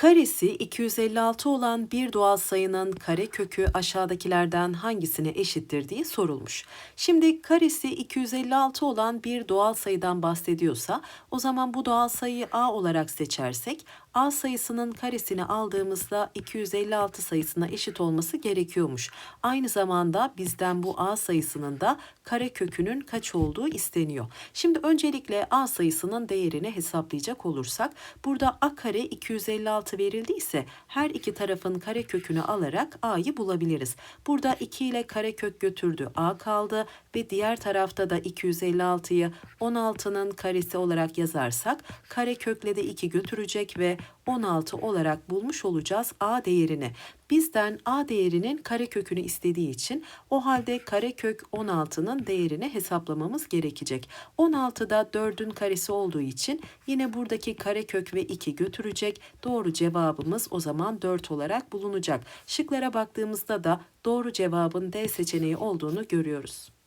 Karesi 256 olan bir doğal sayının karekökü aşağıdakilerden hangisine eşittir diye sorulmuş. Şimdi karesi 256 olan bir doğal sayıdan bahsediyorsa o zaman bu doğal sayıyı a olarak seçersek a sayısının karesini aldığımızda 256 sayısına eşit olması gerekiyormuş. Aynı zamanda bizden bu a sayısının da karekökünün kaç olduğu isteniyor. Şimdi öncelikle a sayısının değerini hesaplayacak olursak burada a kare 256 verildiyse her iki tarafın karekökünü alarak a'yı bulabiliriz. Burada 2 ile karekök götürdü a kaldı ve diğer tarafta da 256'yı 16'nın karesi olarak yazarsak karekökle de 2 götürecek ve 16 olarak bulmuş olacağız a değerini. Bizden a değerinin karekökünü istediği için o halde karekök 16'nın değerini hesaplamamız gerekecek. 16 da 4'ün karesi olduğu için yine buradaki karekök ve 2 götürecek. Doğru cevabımız o zaman 4 olarak bulunacak. Şıklara baktığımızda da doğru cevabın D seçeneği olduğunu görüyoruz.